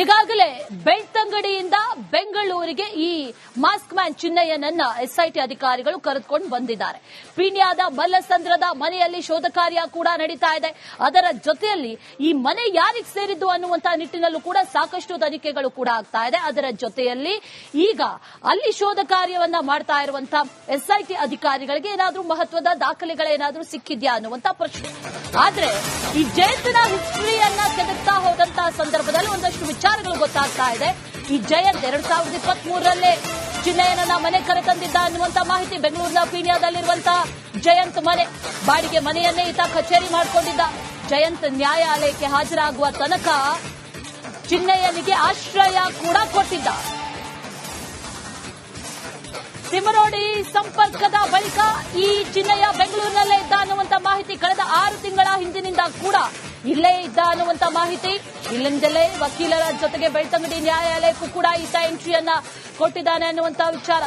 ಈಗಾಗಲೇ ಬೆಳ್ತಂಗಡಿಯಿಂದ ಬೆಂಗಳೂರಿಗೆ ಈ ಮಾಸ್ಕ್ ಮ್ಯಾನ್ ಚಿನ್ನಯ್ಯನನ್ನ ಎಸ್ಐಟಿ ಅಧಿಕಾರಿಗಳು ಕರೆದುಕೊಂಡು ಬಂದಿದ್ದಾರೆ. ಪೀಣ್ಯಾದ ಮಲ್ಲಸಂದ್ರದ ಮನೆಯಲ್ಲಿ ಶೋಧ ಕಾರ್ಯ ಕೂಡ ನಡೀತಾ ಇದೆ. ಅದರ ಜೊತೆಯಲ್ಲಿ ಈ ಮನೆ ಯಾರಿಗೆ ಸೇರಿದ್ದು ಅನ್ನುವಂತಹ ನಿಟ್ಟಿನಲ್ಲೂ ಕೂಡ ಸಾಕಷ್ಟು ತನಿಖೆಗಳು ಕೂಡ ಆಗ್ತಾ ಇದೆ. ಅದರ ಜೊತೆಯಲ್ಲಿ ಈಗ ಅಲ್ಲಿ ಶೋಧ ಕಾರ್ಯವನ್ನ ಮಾಡ್ತಾ ಇರುವಂತಹ ಎಸ್ಐಟಿ ಅಧಿಕಾರಿಗಳಿಗೆ ಏನಾದರೂ ಮಹತ್ವದ ದಾಖಲೆಗಳೇನಾದರೂ ಸಿಕ್ಕಿದ್ಯಾ ಅನ್ನುವಂತ ಪ್ರಶ್ನೆ. ಆದ್ರೆ ಈ ಜಯಂತನ ಹಿಸ್ಟ್ರಿಯನ್ನ ಕೆದಕ್ತಾ ಹೋದಂತಹ ಸಂದರ್ಭದಲ್ಲಿ ಒಂದಷ್ಟು ವಿಚಾರಗಳು ಗೊತ್ತಾಗ್ತಾ ಇದೆ. ಈ ಜಯಂತ್ ಎರಡ್ ಸಾವಿರದ ಇಪ್ಪತ್ತ್ ಮೂರರಲ್ಲೇ ಚಿನ್ನಯ್ಯನನ್ನ ಮನೆ ಕರೆತಂದಿದ್ದ ಅನ್ನುವಂತ ಮಾಹಿತಿ ಬೆಂಗಳೂರಿನ ಪೀಣ್ಯಾದಲ್ಲಿರುವಂತಹ ಜಯಂತ್ ಮನೆ. ಬಾಡಿಗೆ ಮನೆಯನ್ನೇ ಈತ ಕಚೇರಿ ಮಾಡಿಕೊಂಡಿದ್ದ. ಜಯಂತ್ ನ್ಯಾಯಾಲಯಕ್ಕೆ ಹಾಜರಾಗುವ ತನಕ ಚಿನ್ನಯ್ಯನಿಗೆ ಆಶ್ರಯ ಕೂಡ ಕೊಟ್ಟಿದ್ದ. ಸಿಮರೋಡಿ ಸಂಪರ್ಕದ ಬಳಿಕ ಈ ಚಿನ್ನಯ್ಯ ಬೆಂಗಳೂರಿನಲ್ಲೇ ಇದ್ದ ಅನ್ನುವಂತ ಮಾಹಿತಿ ಕಳೆದ ಆರು ತಿಂಗಳ ಹಿಂದಿನಿಂದ ಕೂಡ ಇಲ್ಲೇ ಇದ್ದ ಅನ್ನುವಂತ ಮಾಹಿತಿ. ಇಲ್ಲಿಂದಲೇ ವಕೀಲರ ಜೊತೆಗೆ ಬೆಳ್ತಂಗಡಿ ನ್ಯಾಯಾಲಯಕ್ಕೂ ಕೂಡ ಈತ ಎಂಟ್ರಿಯನ್ನ ಕೊಟ್ಟಿದ್ದಾನೆ ಅನ್ನುವಂತ ವಿಚಾರ.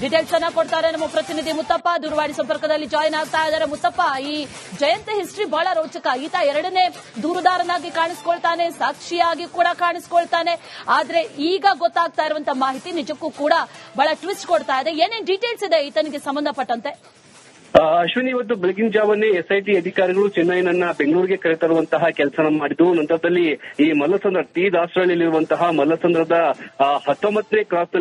ಡೀಟೇಲ್ಸ್ ಅನ್ನ ಕೊಡ್ತಾರೆ ನಮ್ಮ ಪ್ರತಿನಿಧಿ ಮುತ್ತಪ್ಪ. ದೂರವಾಣಿ ಸಂಪರ್ಕದಲ್ಲಿ ಜಾಯಿನ್ ಆಗ್ತಾ ಇದ್ದಾರೆ. ಮುತ್ತಪ್ಪ, ಈ ಜಯಂತ ಹಿಸ್ಟ್ರಿ ಬಹಳ ರೋಚಕ. ಈತ ಎರಡನೇ ದೂರುದಾರನಾಗಿ ಕಾಣಿಸ್ಕೊಳ್ತಾನೆ, ಸಾಕ್ಷಿಯಾಗಿ ಕೂಡ ಕಾಣಿಸ್ಕೊಳ್ತಾನೆ. ಆದ್ರೆ ಈಗ ಗೊತ್ತಾಗ್ತಾ ಇರುವಂತಹ ಮಾಹಿತಿ ನಿಜಕ್ಕೂ ಕೂಡ ಬಹಳ ಟ್ವಿಸ್ಟ್ ಕೊಡ್ತಾ ಇದೆ. ಏನೇನ್ ಡೀಟೇಲ್ಸ್ ಇದೆ ಈತನಿಗೆ ಸಂಬಂಧಪಟ್ಟಂತೆ? ಅಶ್ವಿನಿ ಇವತ್ತು ಬೆಳಗಿನ ಜಾವನ್ನೇ ಎಸ್ಐಟಿ ಅಧಿಕಾರಿಗಳು ಚೆನ್ನೈನನ್ನ ಬೆಂಗಳೂರಿಗೆ ಕರೆತರುವಂತಹ ಕೆಲಸ ಮಾಡಿದ್ದು. ನಂತರದಲ್ಲಿ ಈ ಮಲ್ಲಸಂದ್ರ, ಟಿ ದಾಸರಳ್ಳಿಯಲ್ಲಿರುವಂತಹ ಮಲ್ಲಸಂದ್ರದ ಹತ್ತೊಂಬತ್ತನೇ ಕ್ರಾಸ್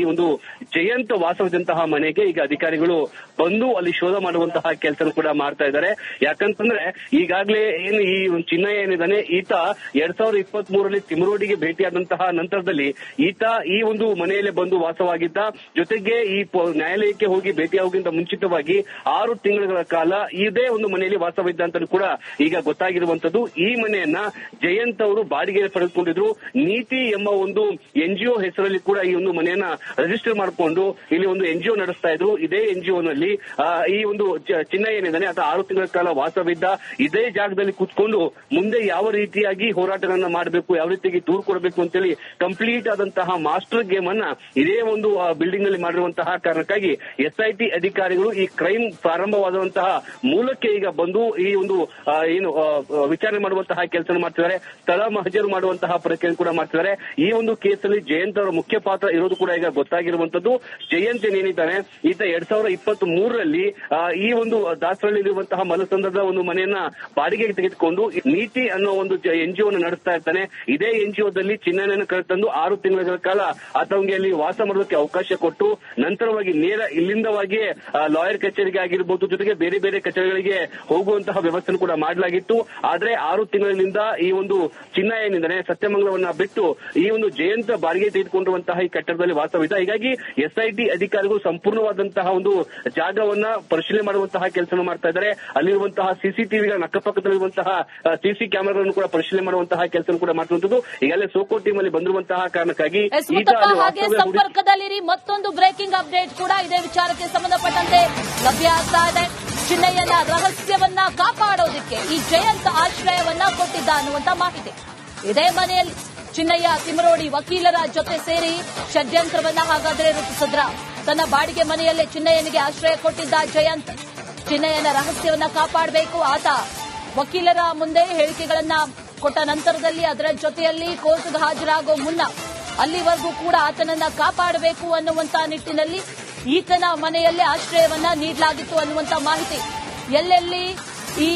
ಈ ಒಂದು ಜಯಂತ ವಾಸವಿದ್ದಂತಹ ಮನೆಗೆ ಈಗ ಅಧಿಕಾರಿಗಳು ಬಂದು ಅಲ್ಲಿ ಶೋಧ ಮಾಡುವಂತಹ ಕೆಲಸ ಕೂಡ ಮಾಡ್ತಾ ಇದ್ದಾರೆ. ಯಾಕಂತಂದ್ರೆ ಈಗಾಗಲೇ ಏನು ಈ ಒಂದು ಚಿನ್ನಯ್ಯ ಏನಿದ್ದಾನೆ, ಈತ ಎರಡ್ ಸಾವಿರದ ಇಪ್ಪತ್ತ್ ಮೂರರಲ್ಲಿ ತಿಮರೋಡಿಗೆ ಭೇಟಿಯಾದಂತಹ ನಂತರದಲ್ಲಿ ಈತ ಈ ಒಂದು ಮನೆಯಲ್ಲೇ ಬಂದು ವಾಸವಾಗಿದ್ದ. ಜೊತೆಗೆ ಈ ನ್ಯಾಯಾಲಯಕ್ಕೆ ಹೋಗಿ ಭೇಟಿಯಾಗೋಕ್ಕಿಂತ ಮುಂಚಿತವಾಗಿ ಆರು ತಿಂಗಳ ಕಾಲ ಇದೇ ಒಂದು ಮನೆಯಲ್ಲಿ ವಾಸವಿದ್ದ ಅಂತ ಕೂಡ ಈಗ ಗೊತ್ತಾಗಿರುವಂತದ್ದು. ಈ ಮನೆಯನ್ನ ಜಯಂತ್ ಅವರು ಬಾಡಿಗೆ ಪಡೆದುಕೊಂಡಿದ್ರು. ನೀತಿ ಎಂಬ ಒಂದು ಎನ್ಜಿಒ ಹೆಸರಲ್ಲಿ ಕೂಡ ಈ ಒಂದು ಮನೆಯನ್ನ ರಿಜಿಸ್ಟರ್ ಮಾಡಿಕೊಂಡು ಇಲ್ಲಿ ಒಂದು ಎನ್ಜಿಒ ನಡೆಸ್ತಾ ಇದ್ರು. ಇದೇ ನಲ್ಲಿ ಆ, ಈ ಒಂದು ಚಿನ್ನ ಏನಿದ್ದಾನೆ ಅಥವಾ ಆರು ತಿಂಗಳ ಕಾಲ ವಾಸವಿದ್ದ. ಇದೇ ಜಾಗದಲ್ಲಿ ಕೂತ್ಕೊಂಡು ಮುಂದೆ ಯಾವ ರೀತಿಯಾಗಿ ಹೋರಾಟಗಳನ್ನ ಮಾಡಬೇಕು ಯಾವ ರೀತಿಯಾಗಿ ದೂರು ಕೊಡಬೇಕು ಅಂತೇಳಿ ಕಂಪ್ಲೀಟ್ ಆದಂತಹ ಮಾಸ್ಟರ್ ಗೇಮ್ ಅನ್ನ ಇದೇ ಒಂದು ಬಿಲ್ಡಿಂಗ್ನಲ್ಲಿ ಮಾಡಿರುವಂತಹ ಕಾರಣಕ್ಕಾಗಿ ಎಸ್ಐಟಿ ಅಧಿಕಾರಿಗಳು ಈ ಕ್ರೈಮ್ ಪ್ರಾರಂಭವಾದಂತಹ ಮೂಲಕ್ಕೆ ಈಗ ಬಂದು ಈ ಒಂದು ಏನು ವಿಚಾರಣೆ ಮಾಡುವಂತಹ ಕೆಲಸ ಮಾಡ್ತಿದ್ದಾರೆ. ಸ್ಥಳ ಮಹಜರು ಮಾಡುವಂತಹ ಪ್ರಕ್ರಿಯೆ ಕೂಡ ಮಾಡ್ತಿದ್ದಾರೆ. ಈ ಒಂದು ಕೇಸಲ್ಲಿ ಜಯಂತ್ ಅವರ ಮುಖ್ಯ ಪಾತ್ರ ಇರೋದು ಕೂಡ ಈಗ ಗೊತ್ತಾಗಿರುವಂತದ್ದು ಜಯಂತ್ ಏನಿದ್ದಾನೆ, ಈತ ಎರಡ್ ಸಾವಿರದ ಇಪ್ಪತ್ತ್ ಮೂರರಲ್ಲಿ ಈ ಒಂದು ದಾಸರಳ್ಳಿರುವಂತಹ ಮಲಸಂದ್ರದ ಒಂದು ಮನೆಯನ್ನ ಬಾಡಿಗೆಗೆ ತೆಗೆದುಕೊಂಡು ನೀತಿ ಅನ್ನೋ ಒಂದು ಎನ್ ಜಿಒ ನಡೆಸ್ತಾ ಇರ್ತಾನೆ. ಇದೇ ಎನ್ಜಿಒದಲ್ಲಿ ಚಿನ್ನನೆಯನ್ನು ಕರೆತಂದು ಆರು ತಿಂಗಳ ಕಾಲ ಆತಂಗಿಯಲ್ಲಿ ವಾಸ ಮಾಡೋದಕ್ಕೆ ಅವಕಾಶ ಕೊಟ್ಟು, ನಂತರವಾಗಿ ನೇರ ಇಲ್ಲಿಂದವಾಗಿಯೇ ಲಾಯರ್ ಕಚೇರಿಗೆ ಆಗಿರ್ಬೋದು ಜೊತೆಗೆ ಬೇರೆ ಬೇರೆ ಕಚೇರಿಗಳಿಗೆ ಹೋಗುವಂತಹ ವ್ಯವಸ್ಥೆ ಕೂಡ ಮಾಡಲಾಗಿತ್ತು. ಆದ್ರೆ ಆರು ತಿಂಗಳಿನಿಂದ ಈ ಒಂದು ಚಿನ್ನ ಏನಿದೆ ಸತ್ಯಮಂಗಲವನ್ನ ಬಿಟ್ಟು ಈ ಒಂದು ಜಯಂತ ಬಾಡಿಗೆ ತೆಗೆದುಕೊಂಡಿರುವಂತಹ ಈ ಕಟ್ಟಡದಲ್ಲಿ ವಾಸ್ತವಿದೆ ಹೀಗಾಗಿ ಎಸ್ಐಟಿ ಅಧಿಕಾರಿಗಳು ಸಂಪೂರ್ಣವಾದಂತಹ ಒಂದು ಜಾಗವನ್ನ ಪರಿಶೀಲನೆ ಮಾಡುವಂತಹ ಕೆಲಸ ಮಾಡ್ತಾ ಇದ್ದಾರೆ. ಅಲ್ಲಿರುವಂತಹ ಸಿಸಿಟಿವಿಗಳ ಅಕ್ಕಪಕ್ಕದಲ್ಲಿರುವಂತಹ ಸಿಸಿ ಕ್ಯಾಮೆರಾಗಳನ್ನು ಕೂಡ ಪರಿಶೀಲನೆ ಮಾಡುವಂತಹ ಕೆಲಸ ಕೂಡ ಮಾಡ್ತಿರುವಂತದ್ದು ಈಗಾಗಲೇ ಸೋಕೋ ಟೀಮ್ ಅಲ್ಲಿ ಬಂದಿರುವಂತಹ ಕಾರಣಕ್ಕಾಗಿ ಸಂಪರ್ಕದಲ್ಲಿರಿ. ಮತ್ತೊಂದು ಬ್ರೇಕಿಂಗ್ ಅಪ್ಡೇಟ್ ಕೂಡ ಇದೇ ವಿಚಾರಕ್ಕೆ ಸಂಬಂಧಪಟ್ಟಂತೆ. ಲಭ್ಯ ಆಗ್ತಾ ಇದೆ. ಚಿನ್ನಯ್ಯನ ರಹಸ್ಯವನ್ನ ಕಾಪಾಡೋದಕ್ಕೆ ಈ ಜಯಂತ ಆಶ್ರಯವನ್ನ ಕೊಟ್ಟಿದ್ದ ಅನ್ನುವಂತ ಮಾಹಿತಿ. ಇದೇ ಮನೆಯಲ್ಲಿ ಚಿನ್ನಯ್ಯ ತಿಮರೋಡಿ ವಕೀಲರ ಜೊತೆ ಸೇರಿ ಷಡ್ಯಂತ್ರವನ್ನ ಹಾಗಾದ್ರೆ ರೂಪಿಸಿದ್ರ. ತನ್ನ ಬಾಡಿಗೆ ಮನೆಯಲ್ಲೇ ಚಿನ್ನಯ್ಯನಿಗೆ ಆಶ್ರಯ ಕೊಟ್ಟಿದ್ದ ಜಯಂತ್. ಚಿನ್ನಯ್ಯನ ರಹಸ್ಯವನ್ನ ಕಾಪಾಡಬೇಕು. ಆತ ವಕೀಲರ ಮುಂದೆ ಹೇಳಿಕೆಗಳನ್ನ ಕೊಟ್ಟ ನಂತರದಲ್ಲಿ ಅದರ ಜೊತೆಯಲ್ಲಿ ಕೋರ್ಟ್ಗೆ ಹಾಜರಾಗೋ ಮುನ್ನ ಅಲ್ಲಿವರೆಗೂ ಕೂಡ ಆತನನ್ನ ಕಾಪಾಡಬೇಕು ಅನ್ನುವಂತಹ ನಿಟ್ಟಿನಲ್ಲಿ ಈತನ ಮನೆಯಲ್ಲೇ ಆಶ್ರಯವನ್ನ ನೀಡಲಾಗಿತ್ತು ಅನ್ನುವಂತ ಮಾಹಿತಿ. ಎಲ್ಲೆಲ್ಲಿ ಈ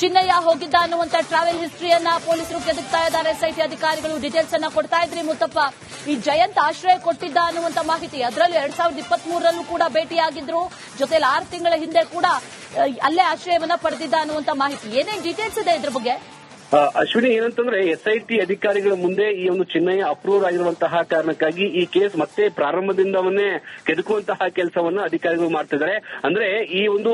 ಚಿನ್ನಯ್ಯ ಹೋಗಿದ್ದ ಅನ್ನುವಂತ ಟ್ರಾವೆಲ್ ಹಿಸ್ಟ್ರಿಯನ್ನ ಪೊಲೀಸರು ಕೆದಕ್ತಾ ಇದ್ದಾರೆ. ಎಸ್ಐಟಿ ಅಧಿಕಾರಿಗಳು ಡೀಟೇಲ್ಸ್ ಅನ್ನ ಕೊಡ್ತಾ ಇದ್ರಿ ಮುತ್ತಪ್ಪ. ಈ ಜಯಂತ್ ಆಶ್ರಯ ಕೊಟ್ಟಿದ್ದ ಅನ್ನುವಂತ ಮಾಹಿತಿ. ಅದರಲ್ಲೂ ಎರಡ್ ಸಾವಿರದ ಇಪ್ಪತ್ತ್ ಮೂರರಲ್ಲೂ ಕೂಡ ಭೇಟಿಯಾಗಿದ್ರು. ಜೊತೆಲಿ ಆರು ತಿಂಗಳ ಹಿಂದೆ ಕೂಡ ಅಲ್ಲೇ ಆಶ್ರಯವನ್ನ ಪಡೆದಿದ್ದ ಅನ್ನುವಂತ ಮಾಹಿತಿ. ಏನೇನು ಡೀಟೇಲ್ಸ್ ಇದೆ ಇದ್ರ ಬಗ್ಗೆ? ಅಶ್ವಿನಿ, ಏನಂತಂದ್ರೆ ಎಸ್ಐಟಿ ಅಧಿಕಾರಿಗಳ ಮುಂದೆ ಈ ಒಂದು ಚಿನ್ನಯ್ಯ ಅಪ್ರೂವ್ ಆಗಿರುವಂತಹ ಕಾರಣಕ್ಕಾಗಿ ಈ ಕೇಸ್ ಮತ್ತೆ ಪ್ರಾರಂಭದಿಂದವನ್ನೇ ಕೆದಕುವಂತಹ ಕೆಲಸವನ್ನ ಅಧಿಕಾರಿಗಳು ಮಾಡ್ತಿದ್ದಾರೆ. ಅಂದ್ರೆ ಈ ಒಂದು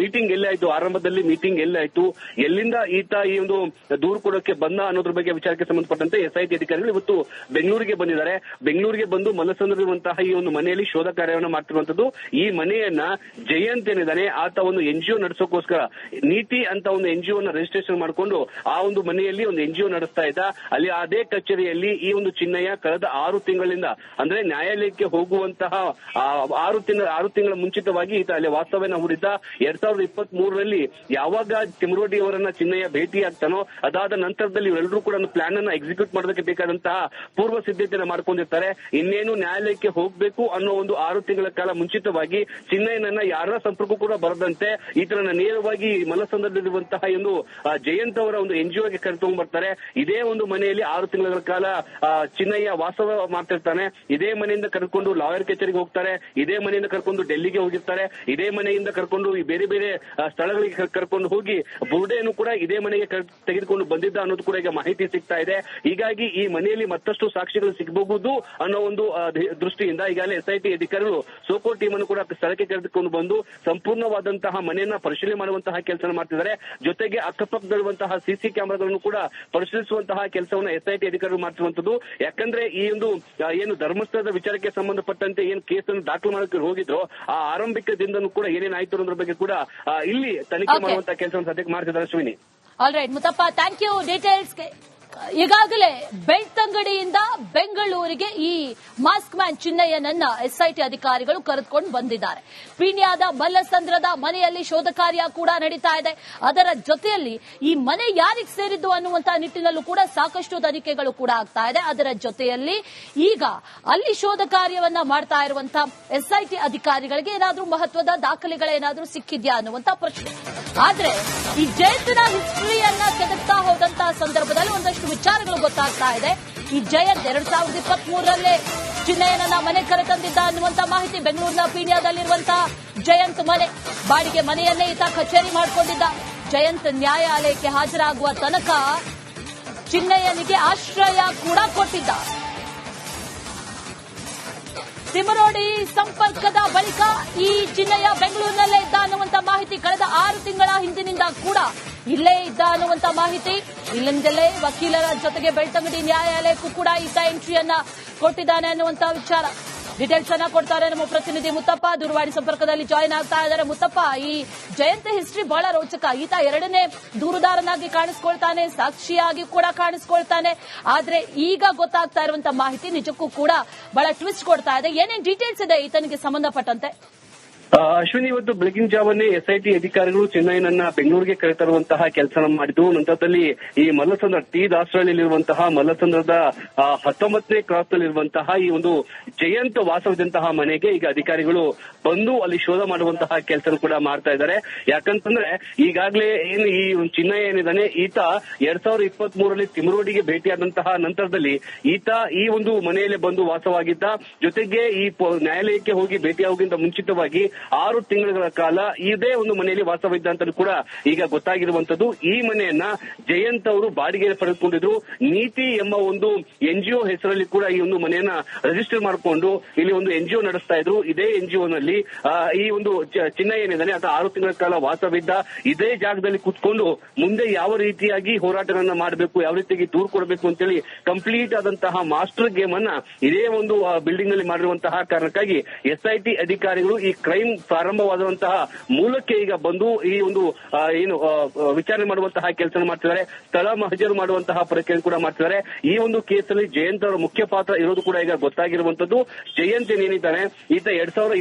ಮೀಟಿಂಗ್ ಎಲ್ಲಾಯ್ತು, ಆರಂಭದಲ್ಲಿ ಮೀಟಿಂಗ್ ಎಲ್ಲಾಯ್ತು, ಎಲ್ಲಿಂದ ಈತ ಈ ಒಂದು ದೂರು ಕೊಡೋಕೆ ಬಂದ ಅನ್ನೋದ್ರ ಬಗ್ಗೆ ವಿಚಾರಕ್ಕೆ ಸಂಬಂಧಪಟ್ಟಂತೆ ಎಸ್ಐಟಿ ಅಧಿಕಾರಿಗಳು ಇವತ್ತು ಬೆಂಗಳೂರಿಗೆ ಬಂದಿದ್ದಾರೆ. ಬೆಂಗಳೂರಿಗೆ ಬಂದು ಮನಸ್ಸಂದಿರುವಂತಹ ಈ ಒಂದು ಮನೆಯಲ್ಲಿ ಶೋಧ ಕಾರ್ಯವನ್ನು ಮಾಡ್ತಿರುವಂತದ್ದು ಈ ಮನೆಯನ್ನ ಜಯಂತ್ ಏನಿದ್ದಾನೆ, ಆತ ಒಂದು ಎನ್ಜಿಒ ನಡೆಸೋಕೋಸ್ಕರ, ನೀತಿ ಅಂತ ಒಂದು ಎನ್ಜಿಒ ರಿಜಿಸ್ಟ್ರೇಷನ್ ಮಾಡಿಕೊಂಡು ಆ ಒಂದು ಒಂದು ಮನೆಯಲ್ಲಿ ಒಂದು ಎನ್ ನಡೆಸ್ತಾ ಇದ್ದ, ಅಲ್ಲಿ ಅದೇ ಕಚೇರಿಯಲ್ಲಿ ಈ ಒಂದು ಚಿನ್ನಯ್ಯ ಕಳೆದ ಆರು ತಿಂಗಳಿಂದ, ಅಂದ್ರೆ ನ್ಯಾಯಾಲಯಕ್ಕೆ ಹೋಗುವಂತಹ ಆರು ತಿಂಗಳ ಆರು ತಿಂಗಳ ಮುಂಚಿತವಾಗಿ ಈತ ಅಲ್ಲಿ ವಾಸ್ತವ್ಯನ ಹೂಡಿದ್ದ. ಎರಡ್ ಸಾವಿರದ ಇಪ್ಪತ್ತ್ ಮೂರರಲ್ಲಿ ಯಾವಾಗ ತಿಮರೋಡಿ ಅವರನ್ನ ಚಿನ್ನಯ್ಯ ಭೇಟಿ ಆಗ್ತಾನೋ ಅದಾದ ನಂತರದಲ್ಲಿ ಇವರೆಲ್ಲರೂ ಕೂಡ ಒಂದು ಪ್ಲಾನ್ ಅನ್ನ ಎಕ್ಸಿಕ್ಯೂಟ್ ಮಾಡೋದಕ್ಕೆ ಬೇಕಾದಂತಹ ಪೂರ್ವ ಸಿದ್ಧತೆಯನ್ನು ಮಾಡ್ಕೊಂಡಿರ್ತಾರೆ. ಇನ್ನೇನು ನ್ಯಾಯಾಲಯಕ್ಕೆ ಹೋಗ್ಬೇಕು ಅನ್ನೋ ಒಂದು ಆರು ತಿಂಗಳ ಕಾಲ ಮುಂಚಿತವಾಗಿ ಚಿನ್ನಯ್ಯನನ್ನ ಯಾರ ಸಂಪರ್ಕ ಕೂಡ ಬರದಂತೆ, ಈತನನ್ನ ನೇರವಾಗಿ ಮಲ್ಲಸಂದ್ರದಲ್ಲಿರುವಂತಹ ಒಂದು ಜಯಂತ್ ಅವರ ಒಂದು ಎನ್ ಜಿಒಗೆ ಕರೆದುಕೊಂಡು ಬರ್ತಾರೆ. ಇದೇ ಒಂದು ಮನೆಯಲ್ಲಿ ಆರು ತಿಂಗಳ ಕಾಲ ಚಿನ್ನಯ್ಯ ವಾಸವ ಮಾಡ್ತಿರ್ತಾನೆ. ಇದೇ ಮನೆಯಿಂದ ಕರ್ಕೊಂಡು ಲಾಯರ್ ಕಚೇರಿಗೆ ಹೋಗ್ತಾರೆ. ಇದೇ ಮನೆಯಿಂದ ಕರ್ಕೊಂಡು ಡೆಲ್ಲಿಗೆ ಹೋಗಿರ್ತಾರೆ. ಇದೇ ಮನೆಯಿಂದ ಕರ್ಕೊಂಡು ಈ ಬೇರೆ ಬೇರೆ ಸ್ಥಳಗಳಿಗೆ ಕರ್ಕೊಂಡು ಹೋಗಿ ಬುರ್ಡೆಯನ್ನು ಕೂಡ ಇದೇ ಮನೆಗೆ ತೆಗೆದುಕೊಂಡು ಬಂದಿದ್ದ ಅನ್ನೋದು ಕೂಡ ಈಗ ಮಾಹಿತಿ ಸಿಗ್ತಾ ಇದೆ. ಹೀಗಾಗಿ ಈ ಮನೆಯಲ್ಲಿ ಮತ್ತಷ್ಟು ಸಾಕ್ಷಿಗಳು ಸಿಗಬಹುದು ಅನ್ನೋ ಒಂದು ದೃಷ್ಟಿಯಿಂದ ಈಗಾಗಲೇ ಎಸ್ಐಟಿ ಅಧಿಕಾರಿಗಳು ಸೋಕೋ ಟೀಮ್ ಅನ್ನು ಕೂಡ ಸ್ಥಳಕ್ಕೆ ಕರೆದುಕೊಂಡು ಬಂದು ಸಂಪೂರ್ಣವಾದಂತಹ ಮನೆಯನ್ನ ಪರಿಶೀಲನೆ ಮಾಡುವಂತಹ ಕೆಲಸ ಮಾಡ್ತಿದ್ದಾರೆ. ಜೊತೆಗೆ ಅಕ್ಕಪಕ್ಕದಲ್ಲಿರುವಂತಹ ಸಿಸಿ ಕ್ಯಾಮೆರಾಗಳನ್ನು ಕೂಡ ಪರಿಶೀಲಿಸುವಂತಹ ಕೆಲಸವನ್ನು ಎಸ್ಐಟಿ ಅಧಿಕಾರಿಗಳು ಮಾಡಿಸುವಂತದ್ದು ಯಾಕಂದ್ರೆ ಈ ಒಂದು ಏನು ಧರ್ಮಸ್ಥಳದ ವಿಚಾರಕ್ಕೆ ಸಂಬಂಧಪಟ್ಟಂತೆ ಏನು ಕೇಸನ್ನು ದಾಖಲು ಮಾಡೋಕೆ ಹೋಗಿದ್ರು ಆ ಆರಂಭಿಕ ದಿನದಲ್ಲೂ ಕೂಡ ಏನೇನಾಯ್ತು ಅನ್ನೋದ್ರ ಬಗ್ಗೆ ಕೂಡ ಇಲ್ಲಿ ತನಿಖೆ. ಮಾಡುವಂತಹ ಕೆಲಸವನ್ನು ಸದ್ಯಕ್ಕೆ ಮಾಡ್ತಿದ್ದಾರೆ Ashwini. All right Muthappa thank you ಡೀಟೇಲ್ಸ್ಗೆ ಈಗಾಗಲೇ ಬೆಳ್ತಂಗಡಿಯಿಂದ ಬೆಂಗಳೂರಿಗೆ ಈ ಮಾಸ್ಕ್ ಮ್ಯಾನ್ ಚಿನ್ನಯ್ಯನನ್ನ ಎಸ್ಐಟಿ ಅಧಿಕಾರಿಗಳು ಕರೆದುಕೊಂಡು ಬಂದಿದ್ದಾರೆ. ಪೀಣ್ಯಾದ ಮಲ್ಲಸಂದ್ರದ ಮನೆಯಲ್ಲಿ ಶೋಧ ಕಾರ್ಯ ಕೂಡ ನಡೀತಾ ಇದೆ. ಅದರ ಜೊತೆಯಲ್ಲಿ ಈ ಮನೆ ಯಾರಿಗೆ ಸೇರಿದ್ದು ಅನ್ನುವಂತಹ ನಿಟ್ಟಿನಲ್ಲೂ ಕೂಡ ಸಾಕಷ್ಟು ತನಿಖೆಗಳು ಕೂಡ ಆಗ್ತಾ ಇದೆ. ಅದರ ಜೊತೆಯಲ್ಲಿ ಈಗ ಅಲ್ಲಿ ಶೋಧ ಕಾರ್ಯವನ್ನ ಮಾಡ್ತಾ ಇರುವಂತಹ ಎಸ್ಐಟಿ ಅಧಿಕಾರಿಗಳಿಗೆ ಏನಾದರೂ ಮಹತ್ವದ ದಾಖಲೆಗಳೇನಾದರೂ ಸಿಕ್ಕಿದ್ಯಾ ಅನ್ನುವಂತ ಪ್ರಶ್ನೆ. ಆದ್ರೆ ಈ ಜಯಂತಿನ ಹಿಸ್ಟ್ರಿಯನ್ನ ಕೆದಕ್ತಾ ಹೋದಂತಹ ಸಂದರ್ಭದಲ್ಲಿ ಒಂದಷ್ಟು ವಿಚಾರಗಳು ಗೊತ್ತಾಗ್ತಾ ಇದೆ. ಈ ಜಯಂತ್ ಎರಡ್ ಸಾವಿರದ ಇಪ್ಪತ್ತ್ ಮೂರರಲ್ಲೇ ಚಿನ್ನಯ್ಯನನ್ನ ಮನೆ ಕರೆತಂದಿದ್ದ ಅನ್ನುವಂತ ಮಾಹಿತಿ ಬೆಂಗಳೂರಿನ ಪೀಣ್ಯದಲ್ಲಿರುವಂತಹ ಜಯಂತ್ ಮನೆ, ಬಾಡಿಗೆ ಮನೆಯನ್ನೇ ಈತ ಕಚೇರಿ ಮಾಡಿಕೊಂಡಿದ್ದ. ಜಯಂತ್ ನ್ಯಾಯಾಲಯಕ್ಕೆ ಹಾಜರಾಗುವ ತನಕ ಚಿನ್ನಯ್ಯನಿಗೆ ಆಶ್ರಯ ಕೂಡ ಕೊಟ್ಟಿದ್ದ. ತಿಮರೋಡಿ ಸಂಪರ್ಕದ ಬಳಿಕ ಈ ಜಿಲ್ಲೆಯ ಬೆಂಗಳೂರಿನಲ್ಲೇ ಇದ್ದ ಅನ್ನುವಂತ ಮಾಹಿತಿ ಕಳೆದ ಆರು ತಿಂಗಳ ಹಿಂದಿನಿಂದ ಕೂಡ ಇಲ್ಲೇ ಇದ್ದ ಅನ್ನುವಂತ ಮಾಹಿತಿ. ಇಲ್ಲಿಂದಲೇ ವಕೀಲರ ಜೊತೆಗೆ ಬೆಳ್ತಂಗಡಿ ನ್ಯಾಯಾಲಯಕ್ಕೂ ಕೂಡ ಈತ ಎಂಟ್ರಿಯನ್ನ ಕೊಟ್ಟಿದ್ದಾನೆ ಅನ್ನುವಂತ ವಿಚಾರ. ಡೀಟೇಲ್ಸ್ ಅನ್ನ ಕೊಡ್ತಾರೆ ನಮ್ಮ ಪ್ರತಿನಿಧಿ ಮುತ್ತಪ್ಪ. ದೂರವಾಣಿ ಸಂಪರ್ಕದಲ್ಲಿ ಜಾಯಿನ್ ಆಗ್ತಾ ಇದ್ದಾರೆ. ಮುತ್ತಪ್ಪ, ಈ ಜಯಂತ ಹಿಸ್ಟ್ರಿ ಬಹಳ ರೋಚಕ. ಈತ ಎರಡನೇ ದೂರುದಾರನಾಗಿ ಕಾಣಿಸ್ಕೊಳ್ತಾನೆ, ಸಾಕ್ಷಿಯಾಗಿ ಕೂಡ ಕಾಣಿಸ್ಕೊಳ್ತಾನೆ. ಆದ್ರೆ ಈಗ ಗೊತ್ತಾಗ್ತಾ ಇರುವಂತಹ ಮಾಹಿತಿ ನಿಜಕ್ಕೂ ಕೂಡ ಬಹಳ ಟ್ವಿಸ್ಟ್ ಕೊಡ್ತಾ ಇದೆ. ಏನೇನ್ ಡೀಟೇಲ್ಸ್ ಇದೆ ಈತನಿಗೆ ಸಂಬಂಧಪಟ್ಟಂತೆ? ಅಶ್ವಿನಿ, ಇವತ್ತು ಬೆಳಗಿನ ಜಾವನ್ನೇ ಎಸ್ಐಟಿ ಅಧಿಕಾರಿಗಳು ಚೆನ್ನೈನನ್ನ ಬೆಂಗಳೂರಿಗೆ ಕರೆತರುವಂತಹ ಕೆಲಸ ಮಾಡಿದ್ದು. ನಂತರದಲ್ಲಿ ಈ ಮಲ್ಲಸಂದ್ರ ಟಿ ದಾಸರಳ್ಳಿಯಲ್ಲಿರುವಂತಹ ಮಲ್ಲಸಂದ್ರದ ಹತ್ತೊಂಬತ್ತನೇ ಕ್ರಾಸ್ ನಲ್ಲಿರುವಂತಹ ಈ ಒಂದು ಜಯಂತ್ ವಾಸವಿದ್ದಂತಹ ಮನೆಗೆ ಈಗ ಅಧಿಕಾರಿಗಳು ಬಂದು ಅಲ್ಲಿ ಶೋಧ ಮಾಡುವಂತಹ ಕೆಲಸ ಕೂಡ ಮಾಡ್ತಾ ಇದ್ದಾರೆ. ಯಾಕಂತಂದ್ರೆ ಈಗಾಗಲೇ ಏನು ಈ ಒಂದು ಚಿನ್ನಯ್ಯ ಏನಿದಾನೆ ಈತ ಎರಡ್ ಸಾವಿರದ ಇಪ್ಪತ್ತ್ ಮೂರರಲ್ಲಿ ತಿಮರೋಡಿಗೆ ಭೇಟಿಯಾದಂತಹ ನಂತರದಲ್ಲಿ ಈತ ಈ ಒಂದು ಮನೆಯಲ್ಲೇ ಬಂದು ವಾಸವಾಗಿದ್ದ. ಜೊತೆಗೆ ಈ ನ್ಯಾಯಾಲಯಕ್ಕೆ ಹೋಗಿ ಭೇಟಿಯಾಗೋಕ್ಕಿಂತ ಮುಂಚಿತವಾಗಿ ಆರು ತಿಂಗಳ ಕಾಲ ಇದೇ ಒಂದು ಮನೆಯಲ್ಲಿ ವಾಸವಿದ್ದ ಅಂತ ಕೂಡ ಈಗ ಗೊತ್ತಾಗಿರುವಂತದ್ದು. ಈ ಮನೆಯನ್ನ ಜಯಂತ್ ಅವರು ಬಾಡಿಗೆ ಪಡೆದುಕೊಂಡಿದ್ರು. ನೀತಿ ಎಂಬ ಒಂದು ಎನ್ಜಿಒ ಹೆಸರಲ್ಲಿ ಕೂಡ ಈ ಒಂದು ಮನೆಯನ್ನ ರಿಜಿಸ್ಟರ್ ಮಾಡಿಕೊಂಡು ಇಲ್ಲಿ ಒಂದು ಎನ್ಜಿಒ ನಡೆಸ್ತಾ ಇದ್ರು. ಇದೇ ನಲ್ಲಿ ಈ ಒಂದು ಚಿನ್ನ ಏನಿದ್ದಾನೆ ಅಥವಾ ಆರು ತಿಂಗಳ ಕಾಲ ವಾಸವಿದ್ದ. ಇದೇ ಜಾಗದಲ್ಲಿ ಕುತ್ಕೊಂಡು ಮುಂದೆ ಯಾವ ರೀತಿಯಾಗಿ ಹೋರಾಟಗಳನ್ನ ಮಾಡಬೇಕು, ಯಾವ ರೀತಿಯಾಗಿ ದೂರು ಕೊಡಬೇಕು ಅಂತೇಳಿ ಕಂಪ್ಲೀಟ್ ಆದಂತಹ ಮಾಸ್ಟರ್ ಗೇಮ್ ಅನ್ನ ಇದೇ ಒಂದು ಬಿಲ್ಡಿಂಗ್ನಲ್ಲಿ ಮಾಡಿರುವಂತಹ ಕಾರಣಕ್ಕಾಗಿ ಎಸ್ಐಟಿ ಅಧಿಕಾರಿಗಳು ಈ ಕ್ರೈಮ್ ಪ್ರಾರಂಭವಾದಂತಹ ಮೂಲಕ್ಕೆ ಈಗ ಬಂದು ಈ ಒಂದು ಏನು ವಿಚಾರಣೆ ಮಾಡುವಂತಹ ಕೆಲಸ ಮಾಡ್ತಿದ್ದಾರೆ. ಸ್ಥಳ ಮಹಜರು ಮಾಡುವಂತಹ ಪ್ರಕ್ರಿಯೆ ಕೂಡ ಮಾಡ್ತಿದ್ದಾರೆ. ಈ ಒಂದು ಕೇಸಲ್ಲಿ ಜಯಂತ್ ಅವರ ಮುಖ್ಯ ಪಾತ್ರ ಇರೋದು ಕೂಡ ಈಗ ಗೊತ್ತಾಗಿರುವಂತದ್ದು ಜಯಂತ್ ಏನಿದ್ದಾನೆ, ಈತ ಎರಡ್ ಸಾವಿರದ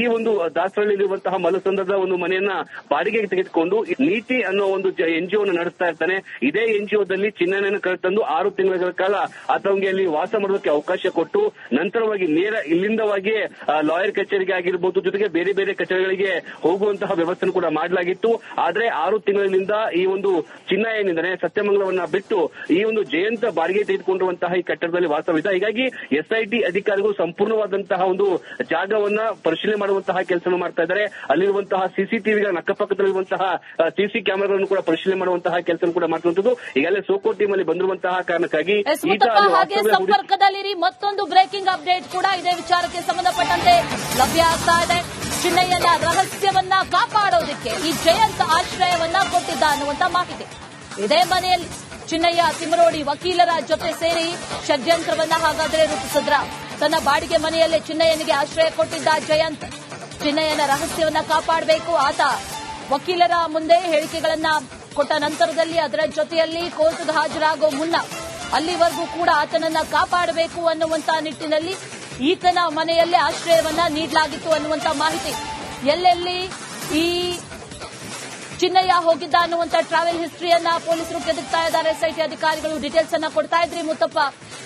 ಈ ಒಂದು ದಾಸರಳ್ಳಿರುವಂತಹ ಮಲಸಂದ್ರದ ಒಂದು ಮನೆಯನ್ನ ಬಾಡಿಗೆಗೆ ತೆಗೆದುಕೊಂಡು ನೀತಿ ಅನ್ನೋ ಒಂದು ಎನ್ ಜಿಒ ನಡೆಸ್ತಾ ಇರ್ತಾನೆ. ಇದೇ ಎನ್ ಎನ್ಜಿಒದಲ್ಲಿ ಚಿನ್ನನನ್ನು ಕರೆತಂದು ಆರು ತಿಂಗಳ ಕಾಲ ಆತಂಗೆ ಅಲ್ಲಿ ವಾಸ ಮಾಡೋದಕ್ಕೆ ಅವಕಾಶ ಕೊಟ್ಟು, ನಂತರವಾಗಿ ನೇರ ಇಲ್ಲಿಂದವಾಗಿಯೇ ಲಾಯರ್ ಕಚೇರಿಗೆ ಆಗಿರ್ಬೋದು ಜೊತೆಗೆ ಬೇರೆ ಬೇರೆ ಕಚೇರಿಗಳಿಗೆ ಹೋಗುವಂತಹ ವ್ಯವಸ್ಥೆ ಕೂಡ ಮಾಡಲಾಗಿತ್ತು. ಆದ್ರೆ ಆರು ತಿಂಗಳಿನಿಂದ ಈ ಒಂದು ಚಿನ್ನ ಏನಿದ್ದಾರೆ ಸತ್ಯಮಂಗಲವನ್ನ ಬಿಟ್ಟು ಈ ಒಂದು ಜಯಂತ ಬಾಡಿಗೆ ತೆಗೆದುಕೊಂಡಿರುವಂತಹ ಈ ಕಟ್ಟಡದಲ್ಲಿ ವಾಸ್ತವಿದೆ ಹೀಗಾಗಿ ಎಸ್ಐಟಿ ಅಧಿಕಾರಿಗಳು ಸಂಪೂರ್ಣವಾದಂತಹ ಒಂದು ಜಾಗವನ್ನ ಪರಿಶೀಲನೆ ಮಾಡುವಂತಹ ಕೆಲಸವನ್ನು ಮಾಡ್ತಾ ಇದ್ದಾರೆ. ಅಲ್ಲಿರುವಂತಹ ಸಿಸಿಟಿವಿಗಳ ಅಕ್ಕಪಕ್ಕದಲ್ಲಿರುವಂತಹ ಸಿಸಿ ಕ್ಯಾಮೆರಾಗಳನ್ನು ಕೂಡ ಪರಿಶೀಲನೆ ಮಾಡುವಂತಹ ಕೆಲಸ ಕೂಡ ಮಾಡುವಂತದ್ದು ಈಗಾಗಲೇ ಸೋಕೋ ಟೀಮ್ ಅಲ್ಲಿ ಬಂದಿರುವಂತಹ ಕಾರಣಕ್ಕಾಗಿ ಸಂಪರ್ಕದಲ್ಲಿರಿ. ಮತ್ತೊಂದು ಬ್ರೇಕಿಂಗ್ ಅಪ್ಡೇಟ್ ಕೂಡ ಇದೇ ವಿಚಾರಕ್ಕೆ ಸಂಬಂಧಪಟ್ಟಂತೆ. ಲಭ್ಯ ಆಗ್ತಾ ಇದೆ ಚಿನ್ನಯ್ಯನ ರಹಸ್ಯವನ್ನ ಕಾಪಾಡೋದಕ್ಕೆ ಈ ಜಯಂತ್ ಆಶ್ರಯವನ್ನ ಕೊಟ್ಟಿದ್ದ ಅನ್ನುವಂತ ಮಾಹಿತಿ. ಇದೇ ಮನೆಯಲ್ಲಿ ಚಿನ್ನಯ್ಯ ತಿಮರೋಡಿ ವಕೀಲರ ಜೊತೆ ಸೇರಿ ಷಡ್ಯಂತ್ರವನ್ನ ಹಾಗಾದ್ರೆ ರೂಪಿಸಿದ್ರ. ತನ್ನ ಬಾಡಿಗೆ ಮನೆಯಲ್ಲೇ ಚಿನ್ನಯ್ಯನಿಗೆ ಆಶ್ರಯ ಕೊಟ್ಟಿದ್ದ ಜಯಂತ್. ಚಿನ್ನಯ್ಯನ ರಹಸ್ಯವನ್ನ ಕಾಪಾಡಬೇಕು. ಆತ ವಕೀಲರ ಮುಂದೆ ಹೇಳಿಕೆಗಳನ್ನ ಕೊಟ್ಟ ನಂತರದಲ್ಲಿ ಅದರ ಜೊತೆಯಲ್ಲಿ ಕೋರ್ಟ್ಗೆ ಹಾಜರಾಗೋ ಮುನ್ನ ಅಲ್ಲಿವರೆಗೂ ಕೂಡ ಆತನನ್ನ ಕಾಪಾಡಬೇಕು ಅನ್ನುವಂತಹ ನಿಟ್ಟಿನಲ್ಲಿ ಈತನ ಮನೆಯಲ್ಲೇ ಆಶ್ರಯವನ್ನ ನೀಡಲಾಗಿತ್ತು ಅನ್ನುವಂತ ಮಾಹಿತಿ. ಎಲ್ಲೆಲ್ಲಿ ಈ ಚಿನ್ನಯ್ಯ ಹೋಗಿದ್ದ ಅನ್ನುವಂತ ಟ್ರಾವೆಲ್ ಹಿಸ್ಟ್ರಿಯನ್ನ ಪೊಲೀಸರು ಕೆದಕ್ತಾ ಇದ್ದಾರೆ. ಎಸ್ಐಟಿ ಅಧಿಕಾರಿಗಳು ಡೀಟೇಲ್ಸ್ ಅನ್ನ ಕೊಡ್ತಾ ಇದ್ರಿ ಮುತ್ತಪ್ಪ.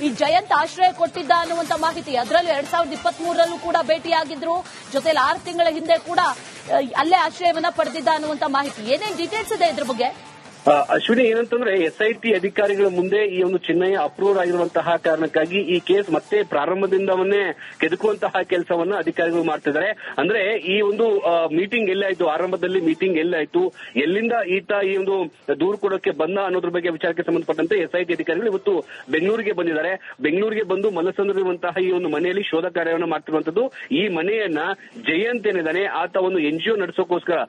ಈ ಜಯಂತ್ ಆಶ್ರಯ ಕೊಟ್ಟಿದ್ದ ಅನ್ನುವಂತ ಮಾಹಿತಿ. ಅದರಲ್ಲೂ ಎರಡ್ ಸಾವಿರದ ಇಪ್ಪತ್ತ್ ಮೂರರಲ್ಲೂ ಕೂಡ ಭೇಟಿಯಾಗಿದ್ರು. ಜೊತೆಯಲ್ಲಿ ಆರು ತಿಂಗಳ ಹಿಂದೆ ಕೂಡ ಅಲ್ಲೇ ಆಶ್ರಯವನ್ನ ಪಡೆದಿದ್ದ ಅನ್ನುವಂತ ಮಾಹಿತಿ. ಏನೇನು ಡೀಟೇಲ್ಸ್ ಇದೆ ಇದ್ರ ಬಗ್ಗೆ? ಅಶ್ವಿನಿ, ಏನಂತಂದ್ರೆ ಎಸ್ಐಟಿ ಅಧಿಕಾರಿಗಳ ಮುಂದೆ ಈ ಒಂದು ಚಿನ್ನಯ್ಯ ಅಪ್ರೂವ್ ಆಗಿರುವಂತಹ ಕಾರಣಕ್ಕಾಗಿ ಈ ಕೇಸ್ ಮತ್ತೆ ಪ್ರಾರಂಭದಿಂದವನ್ನೇ ಕೆದಕುವಂತಹ ಕೆಲಸವನ್ನ ಅಧಿಕಾರಿಗಳು ಮಾಡ್ತಿದ್ದಾರೆ. ಅಂದ್ರೆ ಈ ಒಂದು ಮೀಟಿಂಗ್ ಎಲ್ಲಾಯ್ತು, ಆರಂಭದಲ್ಲಿ ಮೀಟಿಂಗ್ ಎಲ್ಲಾಯ್ತು, ಎಲ್ಲಿಂದ ಈತ ಈ ಒಂದು ದೂರು ಕೊಡೋಕೆ ಬಂದ ಅನ್ನೋದ್ರ ಬಗ್ಗೆ ವಿಚಾರಕ್ಕೆ ಸಂಬಂಧಪಟ್ಟಂತೆ ಎಸ್ಐಟಿ ಅಧಿಕಾರಿಗಳು ಇವತ್ತು ಬೆಂಗಳೂರಿಗೆ ಬಂದಿದ್ದಾರೆ. ಬೆಂಗಳೂರಿಗೆ ಬಂದು ಮನಸ್ಸಂದಿರುವಂತಹ ಈ ಒಂದು ಮನೆಯಲ್ಲಿ ಶೋಧ ಕಾರ್ಯವನ್ನು ಮಾಡ್ತಿರುವಂತದ್ದು ಈ ಮನೆಯನ್ನ ಜಯಂತ್ ಏನಿದ್ದಾನೆ, ಆತ ಒಂದು ಎನ್ಜಿಒ ನಡೆಸೋಕೋಸ್ಕರ,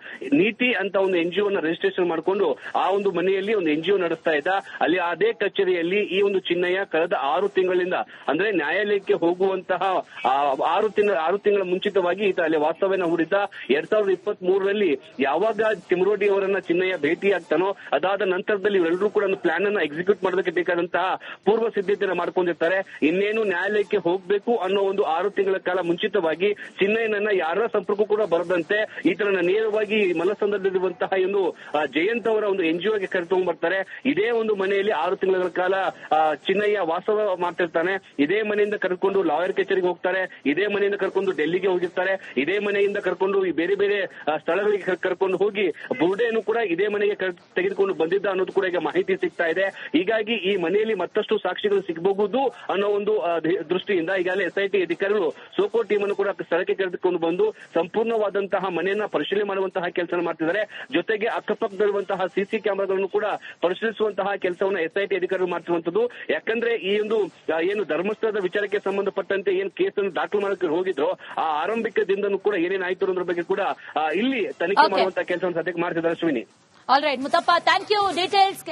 ನೀತಿ ಅಂತ ಒಂದು ಎನ್ಜಿಒ ರಿಜಿಸ್ಟ್ರೇಷನ್ ಮಾಡಿಕೊಂಡು ಆ ಮನೆಯಲ್ಲಿ ಒಂದು ಎನ್ಜಿಒ ನಡೆಸ್ತಾ ಇದ್ದ, ಅಲ್ಲಿ ಅದೇ ಕಚೇರಿಯಲ್ಲಿ ಈ ಒಂದು ಚಿನ್ನಯ್ಯ ಕಳೆದ ಆರು ತಿಂಗಳಿಂದ, ಅಂದ್ರೆ ನ್ಯಾಯಾಲಯಕ್ಕೆ ಹೋಗುವಂತಹ ಆರು ತಿಂಗಳ ಆರು ತಿಂಗಳ ಮುಂಚಿತವಾಗಿ ಈತ ಅಲ್ಲಿ ವಾಸ್ತವ್ಯನ ಹೂಡಿದ್ದ. ಎರಡ್ ಸಾವಿರದ ಮೂರರಲ್ಲಿ ಯಾವಾಗ ತಿಮರೋಡಿ ಅವರನ್ನ ಚಿನ್ನಯ್ಯ ಭೇಟಿ ಆಗ್ತಾನೋ ಅದಾದ ನಂತರದಲ್ಲಿ ಇವರೆಲ್ಲರೂ ಕೂಡ ಒಂದು ಪ್ಲಾನ್ ಅನ್ನ ಎಕ್ಸಿಕ್ಯೂಟ್ ಮಾಡೋದಕ್ಕೆ ಬೇಕಾದಂತಹ ಪೂರ್ವ ಸಿದ್ಧತೆಯನ್ನು ಮಾಡ್ಕೊಂಡಿರ್ತಾರೆ. ಇನ್ನೇನು ನ್ಯಾಯಾಲಯಕ್ಕೆ ಹೋಗ್ಬೇಕು ಅನ್ನೋ ಒಂದು ಆರು ತಿಂಗಳ ಕಾಲ ಮುಂಚಿತವಾಗಿ ಚಿನ್ನಯ್ಯನನ್ನ ಯಾರ ಸಂಪರ್ಕ ಕೂಡ ಬರದಂತೆ, ಈತನನ್ನ ನೇರವಾಗಿ ಮನಸ್ಸಂದರ್ಭದಲ್ಲಿರುವಂತಹ ಒಂದು ಜಯಂತ್ ಅವರ ಒಂದು ಎನ್ಜಿಒಗೆ ಕರೆದುಕೊಂಡು ಬರ್ತಾರೆ. ಇದೇ ಒಂದು ಮನೆಯಲ್ಲಿ ಆರು ತಿಂಗಳ ಕಾಲ ಚಿನ್ನಯ್ಯ ವಾಸವ ಮಾಡ್ತಿರ್ತಾನೆ. ಇದೇ ಮನೆಯಿಂದ ಕರ್ಕೊಂಡು ಲಾಯರ್ ಕಚೇರಿಗೆ ಹೋಗ್ತಾರೆ. ಇದೇ ಮನೆಯಿಂದ ಕರ್ಕೊಂಡು ಡೆಲ್ಲಿಗೆ ಹೋಗಿರ್ತಾರೆ. ಇದೇ ಮನೆಯಿಂದ ಕರ್ಕೊಂಡು ಬೇರೆ ಬೇರೆ ಸ್ಥಳಗಳಿಗೆ ಕರ್- ಕರ್ಕೊಂಡು ಹೋಗಿ ಬುರ್ಡೆಯನ್ನು ಕೂಡ ಇದೇ ಮನೆಗೆ ತೆಗೆದುಕೊಂಡು ಬಂದಿದ್ದ ಅನ್ನೋದು ಕೂಡ ಈಗ ಮಾಹಿತಿ ಸಿಗ್ತಾ ಇದೆ. ಹೀಗಾಗಿ ಈ ಮನೆಯಲ್ಲಿ ಮತ್ತಷ್ಟು ಸಾಕ್ಷಿಗಳು ಸಿಗಬಹುದು ಅನ್ನೋ ಒಂದು ದೃಷ್ಟಿಯಿಂದ ಈಗಾಗಲೇ ಎಸ್ಐಟಿ ಅಧಿಕಾರಿಗಳು ಸೋಕೋ ಟೀಮ್ ಅನ್ನು ಕೂಡ ಸ್ಥಳಕ್ಕೆ ಕರೆದುಕೊಂಡು ಬಂದು ಸಂಪೂರ್ಣವಾದಂತಹ ಮನೆಯನ್ನ ಪರಿಶೀಲನೆ ಮಾಡುವಂತಹ ಕೆಲಸ ಮಾಡ್ತಿದ್ದಾರೆ. ಜೊತೆಗೆ ಅಕ್ಕಪಕ್ಕದಲ್ಲಿರುವಂತಹ ಸಿಸಿ ಕ್ಯಾಮೆರಾಗಳನ್ನು ಕೂಡ ಪರಿಶೀಲಿಸುವಂತಹ ಕೆಲಸವನ್ನು ಎಸ್ಐಟಿ ಅಧಿಕಾರಿಗಳು ಮಾಡ್ತಿರುವಂತದ್ದು. ಯಾಕಂದ್ರೆ ಈ ಒಂದು ಏನು ಧರ್ಮಸ್ಥಳದ ವಿಚಾರಕ್ಕೆ ಸಂಬಂಧಪಟ್ಟಂತೆ ಏನು ಕೇಸನ್ನು ದಾಖಲು ಮಾಡಕ್ಕೆ ಹೋಗಿದ್ರು ಆ ಆರಂಭಿಕ ದಿನದೂ ಕೂಡ ಏನೇನಾಯ್ತು ಅನ್ನೋದ್ರ ಬಗ್ಗೆ ಕೂಡ ಇಲ್ಲಿ ತನಿಖೆ. ಮಾಡುವಂತಹ ಕೆಲಸವನ್ನು ಸದ್ಯಕ್ಕೆ ಮಾಡ್ತಿದ್ದಾರೆ Ashwini. All right Muthappa thank you ಡೀಟೇಲ್ಸ್ಗೆ